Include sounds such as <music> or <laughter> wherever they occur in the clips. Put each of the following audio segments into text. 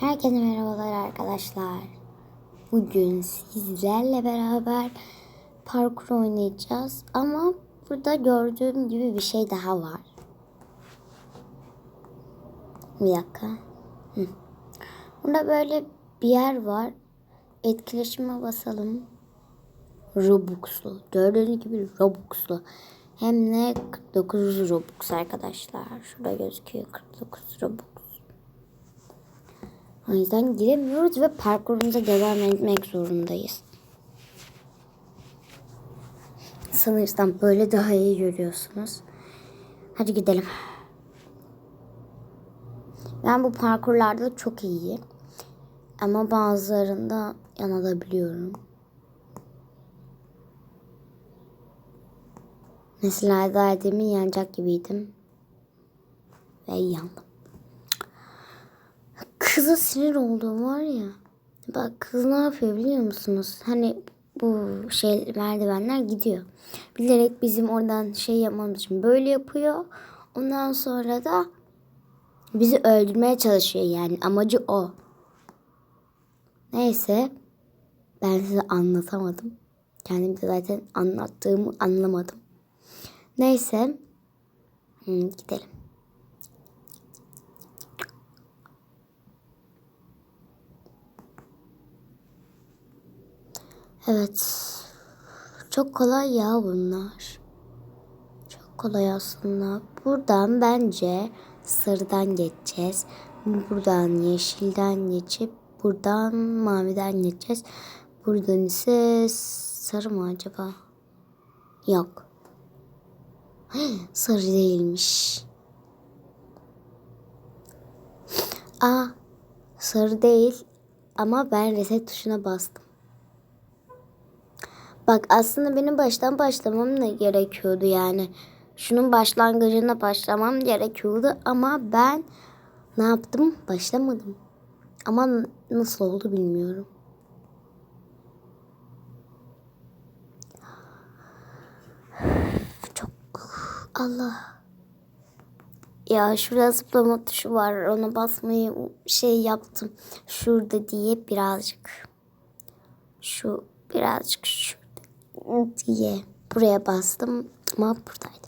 Herkese merhabalar arkadaşlar. Bugün sizlerle beraber parkur oynayacağız. Ama burada gördüğüm gibi bir şey daha var. Bir dakika. Hı. Burada böyle bir yer var. Etkileşime basalım. Robux'lu. Gördüğünüz gibi Robux'lu. Hem de 49 Robux arkadaşlar. Şurada gözüküyor 49 Robux. O yüzden giremiyoruz ve parkurumuza devam etmek zorundayız. Sanırsam böyle daha iyi görüyorsunuz. Hadi gidelim. Ben bu parkurlarda çok iyiyim. Ama bazılarında yanılabiliyorum. Mesela daha demin yanacak gibiydim. Ve yandım. Kıza sinir olduğum var ya. Bak kız ne yapıyor biliyor musunuz? Hani bu şey merdivenler gidiyor. Bilerek bizim oradan şey yapmamız için böyle yapıyor. Ondan sonra da bizi öldürmeye çalışıyor yani. Amacı o. Neyse. Ben size anlatamadım. Kendim de zaten anlattığımı anlamadım. Neyse. Gidelim. Evet. Çok kolay ya bunlar. Çok kolay aslında. Buradan bence sarıdan geçeceğiz. Buradan yeşilden geçip buradan maviden geçeceğiz. Buradan ise sarı mı acaba? Yok. <gasps> Sarı değilmiş. Aa, sarı değil ama ben reset tuşuna bastım. Bak aslında benim baştan başlamam da gerekiyordu yani. Şunun başlangıcına başlamam gerekiyordu ama ben ne yaptım? Başlamadım. Ama nasıl oldu bilmiyorum. Çok Allah. Ya şurada zıplama tuşu var. Ona basmayı şey yaptım. Şurada diye birazcık. Şu birazcık şurada diye buraya bastım ama buradaydı.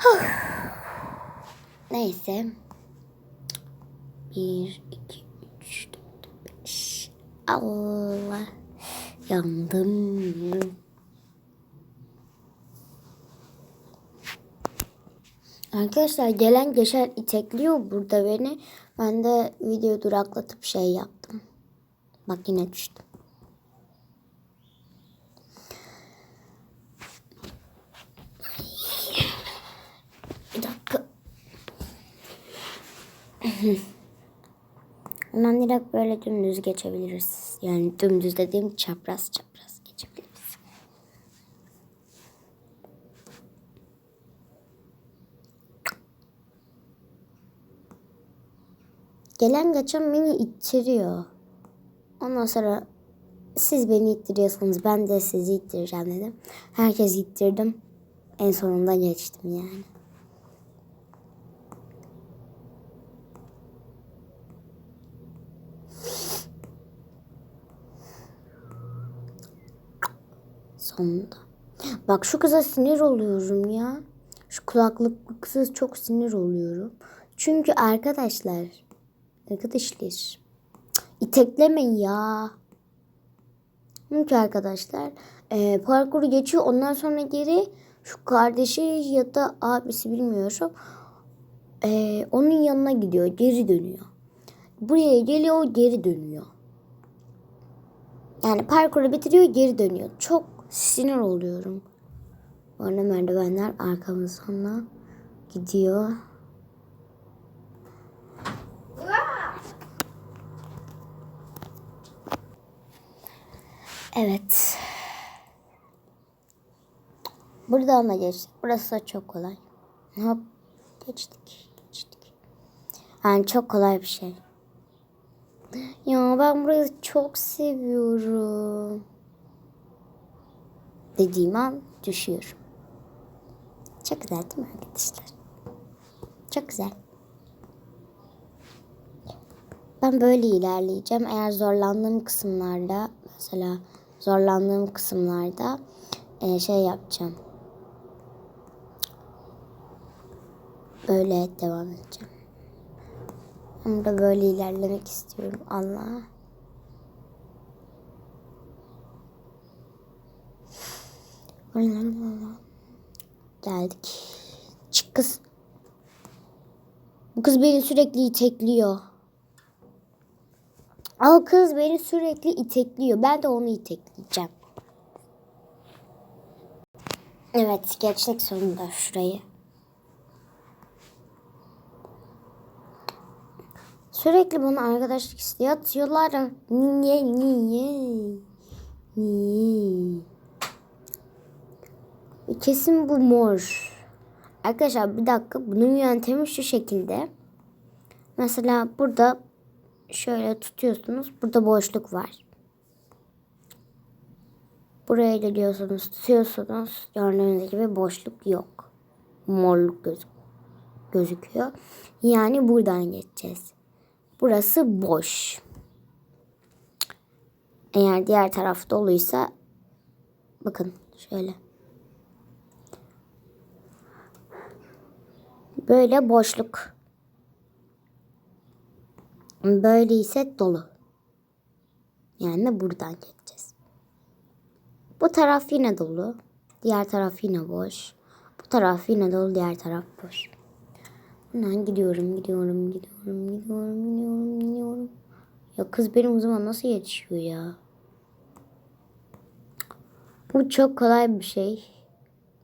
<sighs> Neyse. Bir, iki, üç, dört, beş. Allah. Yandım. Arkadaşlar gelen geçen itekliyor burada beni. Ben de video duraklatıp şey yaptım. Bak yine düştüm. Direkt böyle dümdüz geçebiliriz. Yani dümdüz dediğim çapraz çapraz geçebiliriz. Gelen geçen beni ittiriyor. Ondan sonra siz beni ittiriyorsanız ben de sizi ittireceğim dedim. Herkes ittirdim. En sonunda geçtim yani. Sonunda. Bak şu kıza sinir oluyorum ya. Şu kulaklıklı kıza çok sinir oluyorum. Çünkü arkadaşlar. Arkadaşlar. İteklemeyin ya. Çünkü arkadaşlar e, parkuru geçiyor. Ondan sonra geri şu kardeşi ya da abisi bilmiyorum. E, onun yanına gidiyor. Geri dönüyor. Buraya geliyor geri dönüyor. Yani parkuru bitiriyor geri dönüyor. Çok sinir oluyorum. Bu merdivenler arkamızdan gidiyor. Evet. Buradan da geçtik. Burası da çok kolay. Hop geçtik. Geçtik. Yani çok kolay bir şey. Ya ben burayı çok seviyorum. Dediğim an düşüyorum. Çok güzel değil mi arkadaşlar? Çok güzel. Ben böyle ilerleyeceğim. Eğer zorlandığım kısımlarda mesela zorlandığım kısımlarda e, şey yapacağım. Böyle devam edeceğim. Ben de böyle ilerlemek istiyorum. Allah. Geldik. Çık kız. Bu kız beni sürekli itekliyor. Al kız beni sürekli itekliyor. Ben de onu itekleyeceğim. Evet geçtik sonunda şurayı. Sürekli bana arkadaşlık isteği atıyorlar. Niye niye? Niye? Kesin bu mor. Arkadaşlar bir dakika bunun yöntemi şu şekilde. Mesela burada şöyle tutuyorsunuz. Burada boşluk var. Buraya geliyorsunuz, tutuyorsunuz. Gördüğünüz gibi boşluk yok. Morluk gözük gözüküyor. Yani buradan geçeceğiz. Burası boş. Eğer diğer taraf doluysa bakın şöyle. Böyle boşluk. Böyle ise dolu. Yani buradan geçeceğiz. Bu taraf yine dolu. Diğer taraf yine boş. Bu taraf yine dolu. Diğer taraf boş. Buradan gidiyorum, gidiyorum, gidiyorum, gidiyorum, gidiyorum, gidiyorum. Ya kız benim uzama nasıl yetişiyor ya? Bu çok kolay bir şey.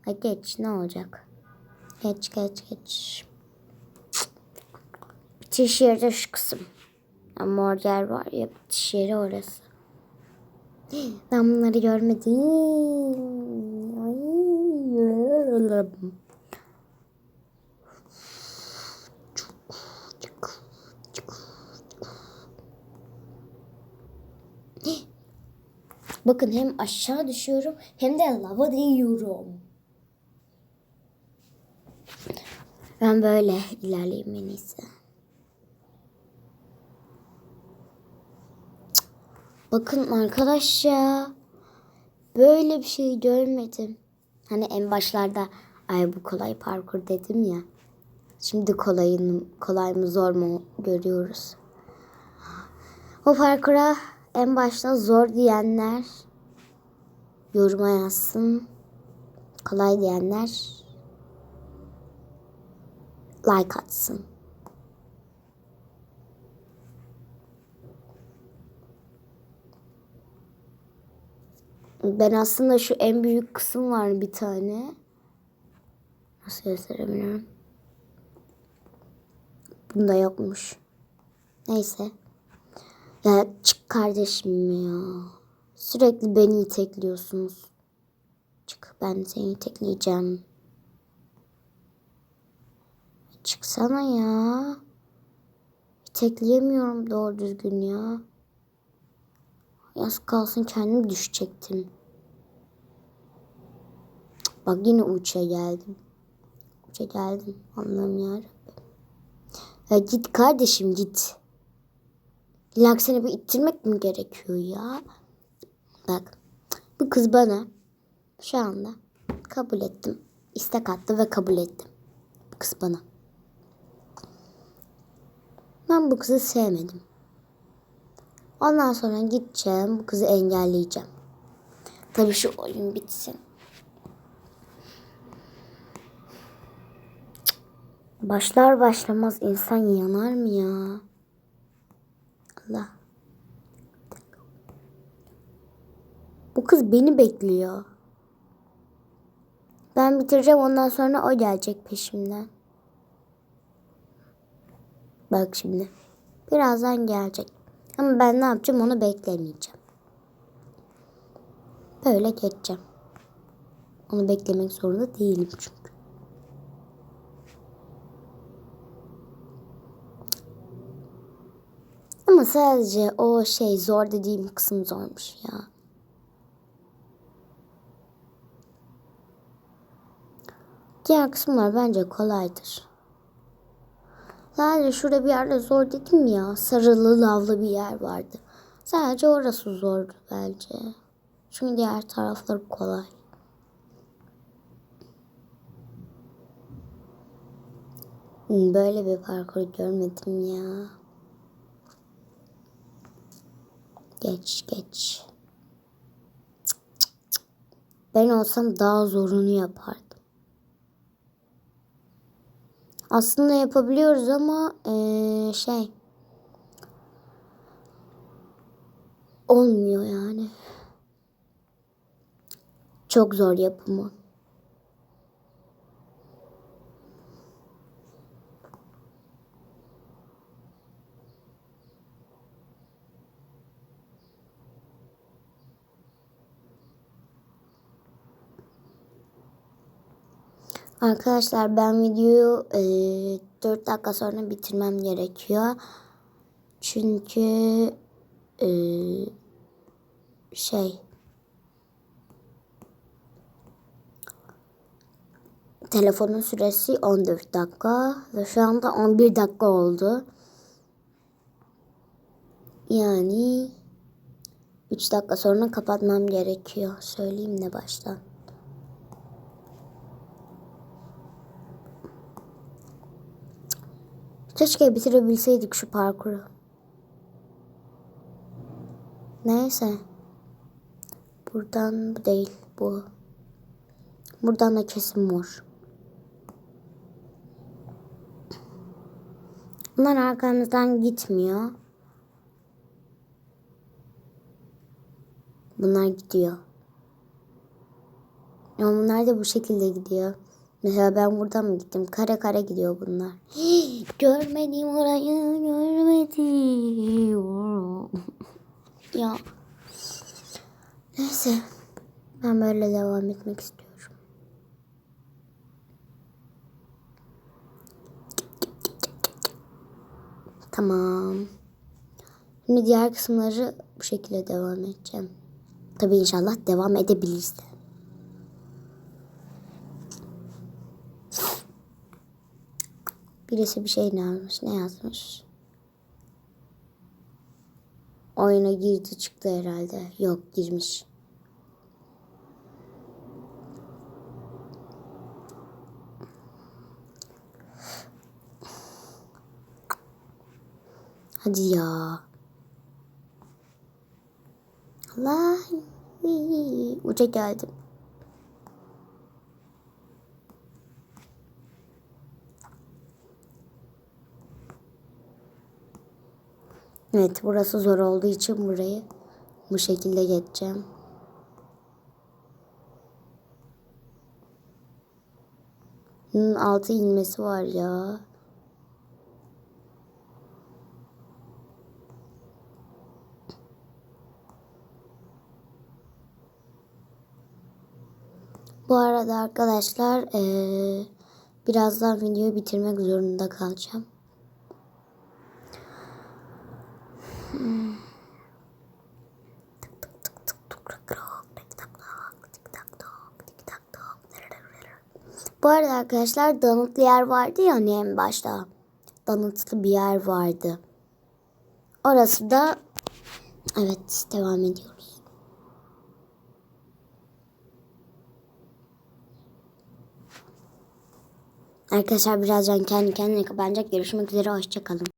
Ha geç ne olacak? Geç geç geç. Bitiş yeri şu kısım. Ama mor yer var ya bitiş yeri orası. Ben bunları görmedim. Bakın hem aşağı düşüyorum hem de lava değiyorum. Ben böyle ilerleyeyim en iyisi. Bakın arkadaş ya. Böyle bir şey görmedim. Hani en başlarda ay bu kolay parkur dedim ya. Şimdi kolayını, kolay mı zor mu görüyoruz. O parkura en başta zor diyenler yoruma yazsın. Kolay diyenler like atsın. Ben aslında şu en büyük kısım var bir tane. Nasıl gösterebilirim? Bunda yokmuş. Neyse. Ya çık kardeşim ya. Sürekli beni itekliyorsunuz. Çık ben seni itekleyeceğim. Çıksana ya. İtekleyemiyorum doğru düzgün ya. Yaz kalsın kendim düşecektim. Bak yine uça geldim. Uça geldim. Allah'ım yarabbim. Ya git kardeşim git. İlla seni bu ittirmek mi gerekiyor ya? Bak bu kız bana şu anda kabul ettim. İstek attı ve kabul ettim. Bu kız bana. Ben bu kızı sevmedim. Ondan sonra gideceğim. Bu kızı engelleyeceğim. Tabii şu oyun bitsin. Başlar başlamaz insan yanar mı ya? Allah. Bu kız beni bekliyor. Ben bitireceğim ondan sonra o gelecek peşimden. Bak şimdi. Birazdan gelecek. Ama ben ne yapacağım onu beklemeyeceğim. Böyle geçeceğim. Onu beklemek zorunda değilim çünkü. Ama sadece o şey zor dediğim kısım zormuş ya. Diğer kısımlar bence kolaydır. Sadece şurada bir yerde zor dedim ya. Sarılı lavlı bir yer vardı. Sadece orası zordu bence. Çünkü diğer tarafları kolay. Hmm, Böyle bir parkur görmedim ya. Geç geç. Ben olsam daha zorunu yapardım. Aslında yapabiliyoruz ama eee, şey olmuyor yani. Çok zor yapımı. Arkadaşlar ben videoyu eee 4 dakika sonra bitirmem gerekiyor. Çünkü eee, şey telefonun süresi 14 dakika ve şu anda 11 dakika oldu. Yani 3 dakika sonra kapatmam gerekiyor. Söyleyeyim de baştan. Keşke bitirebilseydik şu parkuru. Neyse. Buradan bu değil bu. Buradan da kesin mor. Bunlar arkamızdan gitmiyor. Bunlar gidiyor. Ama bunlar da bu şekilde gidiyor. Mesela ben buradan mı gittim? Kare kare gidiyor bunlar. görmedim orayı görmedim. ya. Neyse. Ben böyle devam etmek istiyorum. Tamam. Şimdi diğer kısımları bu şekilde devam edeceğim. Tabii inşallah devam edebiliriz Birisi bir şey yazmış? Ne yazmış? Oyuna girdi çıktı herhalde. Yok girmiş. Hadi ya. Allah. Uca geldim. Evet burası zor olduğu için burayı bu şekilde geçeceğim. Bunun altı inmesi var ya. Bu arada arkadaşlar eee, birazdan videoyu bitirmek zorunda kalacağım. Bu arada arkadaşlar danıtlı yer vardı ya hani en başta. Danıtlı bir yer vardı. Orası da evet devam ediyoruz. Arkadaşlar birazdan kendi kendine kapanacak. Görüşmek üzere. Hoşçakalın.